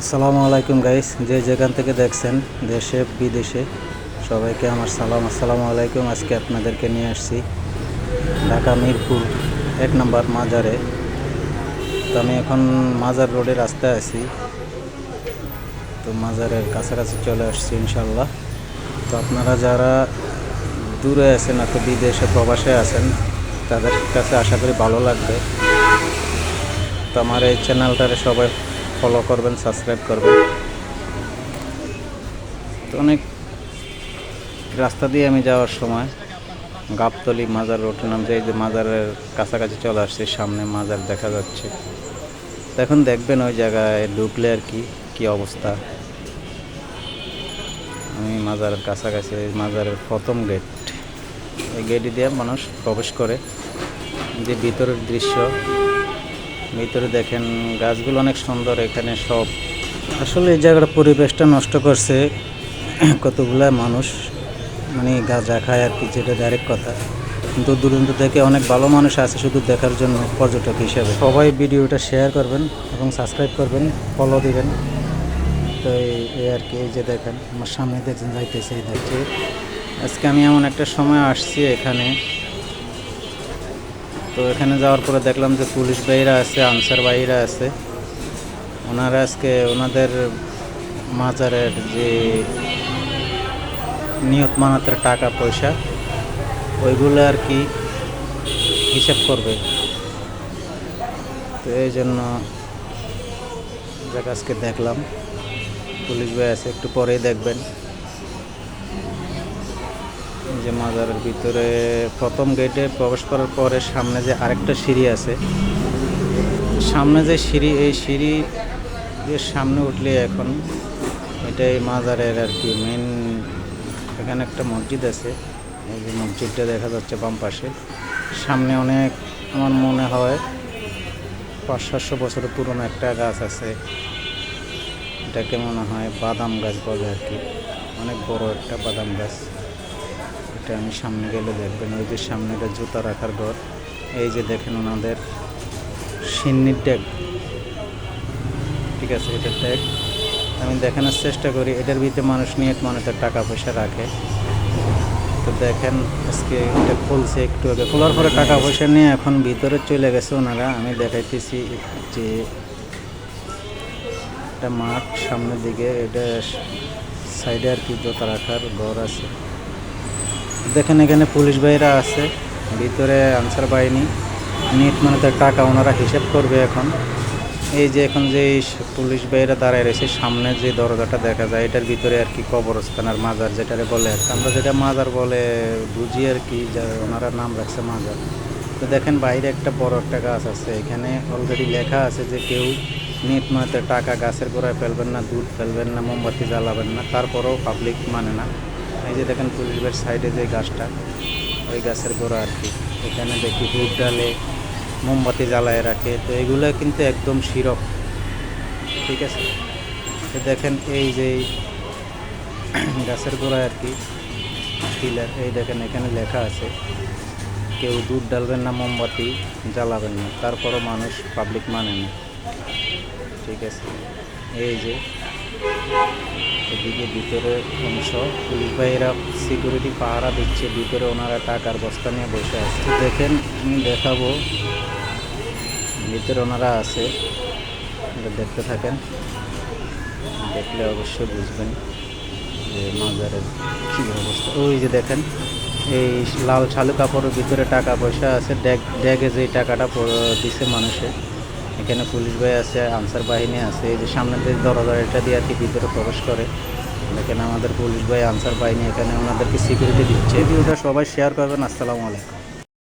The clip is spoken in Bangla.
আসসালামু আলাইকুম গাইস, যে যেখান থেকে দেখছেন, দেশে, বিদেশে, সবাইকে আমার সালাম। আসসালামু আলাইকুম, আজকে আপনাদেরকে নিয়ে আসছি ঢাকা মিরপুর এক নম্বর মাজারে। তো আমি এখন মাজার রোডে রাস্তায় আছি। তো মাজারের কাছাকাছি চলে আসছি ইনশাল্লাহ তো আপনারা যারা দূরে আছেন এত বিদেশে প্রবাসে আছেন, তাদের কাছে আশা করি ভালো লাগবে। তো আমার এই চ্যানেলটারে সবাই ফলো করবেন সাবস্ক্রাইব করবেন। তো অনেক রাস্তা দিয়ে আমি যাওয়ার সময় গাবতলি মাজার রোড নাম যে যে মাজারের কাছাকাছি চলে আসছে, সামনে মাজার দেখা যাচ্ছে। তো এখন দেখবেন ওই জায়গায় ঢুকলে আর কি কি অবস্থা। আমি মাজারের কাছাকাছি মাজারের প্রথম গেট। এই গেট দিয়ে মানুষ প্রবেশ করে। যে ভিতরের দৃশ্য ভিতরে দেখেন গাছগুলো অনেক সুন্দর, এখানে সব আসলে এই জায়গার পরিবেশটা নষ্ট করছে কতগুলা মানুষ মানে গাছ খায় আর কি, যেটা ডাইরেক্ট কথা। কিন্তু দূরান্ত থেকে অনেক ভালো মানুষ আছে শুধু দেখার জন্য, পর্যটক হিসেবে। সবাই ভিডিওটা শেয়ার করবেন এবং সাবস্ক্রাইব করবেন ফলো দিবেন। তো এই আর কি, এই যে দেখেন, আমার সামনে দেখছেন, যাইতেছে দেখছে। আজকে আমি এমন একটা সময় আসছি এখানে। তো এখানে যাওয়ার পরে দেখলাম যে পুলিশ ভাইরা আছে, আনসার ভাইরা আছে। ওনারা আজকে ওনাদের মাজারের যে নিয়ত মানাতের টাকা, পয়সা, ওইগুলো আর কি হিসাব করবে। তো এই জন্য যাকে আজকে দেখলাম। পুলিশ ভাই আছে, একটু পরেই দেখবেন। যে মাজারের ভিতরে প্রথম গেটে প্রবেশ করার পরে সামনে যে আরেকটা সিঁড়ি আছে, সামনে যে সিঁড়ি, এই সিঁড়ি দিয়ে সামনে উঠলে এখন এটাই মাজারের আর কি মেন এখানে একটা মসজিদ আছে, এই যে মসজিদটা দেখা যাচ্ছে বাম পাশে। সামনে অনেক, আমার মনে হয় পাঁচ সাতশো বছরের পুরনো একটা গাছ আছে। এটাকে মনে হয় বাদাম গাছ বলে আর কি, অনেক বড় একটা বাদাম গাছ। এটা আমি সামনে গেলে দেখবেন, ওই যে সামনে একটা জুতা রাখার ঘর। এই যে দেখেন ওনাদের সিন্নির ট্যাগ। ঠিক আছে এটা ট্যাগ। আমি দেখানোর চেষ্টা করি, এটার ভিতরে মানুষ নিয়ে মানুষের টাকা পয়সা রাখে। তো দেখেন, আজকে এটা খুলছে একটু আগে। খোলার পরে টাকা পয়সা নিয়ে এখন ভিতরে চলে গেছে ওনারা। আমি দেখাইতেছি যে একটা মাঠ সামনের দিকে, এটা সাইডে আর কি জোতা রাখার ঘর আছে। দেখেন এখানে পুলিশ ভাইরা আছে, ভিতরে আনসার বাহিনী। নিট মানে তার টাকা ওনারা হিসেব করবে এখন। এই যে এখন যে পুলিশ ভাইরা দাঁড়ায় রয়েছে, সামনে যে দরজাটা দেখা যায়, এটার ভিতরে আর কি কবরস্থান আর মাজার যেটারে বলে আর আমরা যেটা মাজার বলে বুঝি আর কি, যা ওনারা নাম রাখছে মাজার। তো দেখেন বাইরে একটা বড় একটা গাছ আছে, এখানে অলরেডি লেখা আছে যে কেউ নিট মানে টাকা গাছের গোড়ায় ফেলবেন না, দুধ ফেলবেন না, মোমবাতি জ্বালাবেন না, তারপরেও পাবলিক মানে না। এই যে দেখেন পুলিশের সাইডে যে গাছটা, ওই গাছের গোড়া আর কি। এখানে দেখি দুধ ডালে মোমবাতি জ্বালায় রাখে। তো এগুলো কিন্তু একদম শিরক। ঠিক আছে? তো দেখেন এই যে গাছের গোড়ায় আর কি পিলার এই দেখেন এখানে লেখা আছে, কেউ দুধ ডালবেন না, মোমবাতি জ্বালাবেন না। তারপরও মানুষ পাবলিক মানে না। ঠিক আছে? এই যে এদিকে ভিতরে অংশ। পুলিশ ভাইয়েরা সিকিউরিটি পাহারা দিচ্ছে, ভিতরে ওনারা টাকার বস্তা নিয়ে বসে আছে। দেখেন, আমি দেখাবো। ভিতরে ওনারা আছে, এটা দেখতে থাকেন। দেখলে অবশ্যই বুঝবেন যে মাজারের কী অবস্থা। ওই যে দেখেন, এই লাল শালু কাপড়ের ভিতরে টাকা পয়সা আছে। ড্যাগ ড্যাগে যে টাকাটা দিছে মানুষে। এখানে পুলিশ ভাই আছে, আনসার বাহিনী আছে, এই যে সামনে যে দরজা এটা দিয়ে আর কি ভিতরে প্রবেশ করে এখানে আমাদের পুলিশ ভাই, আনসার বাহিনী এখানে ওনাদেরকে সিকিউরিটি দিচ্ছে। ভিডিওটা সবাই শেয়ার করবেন, আসসালামু আলাইকুম।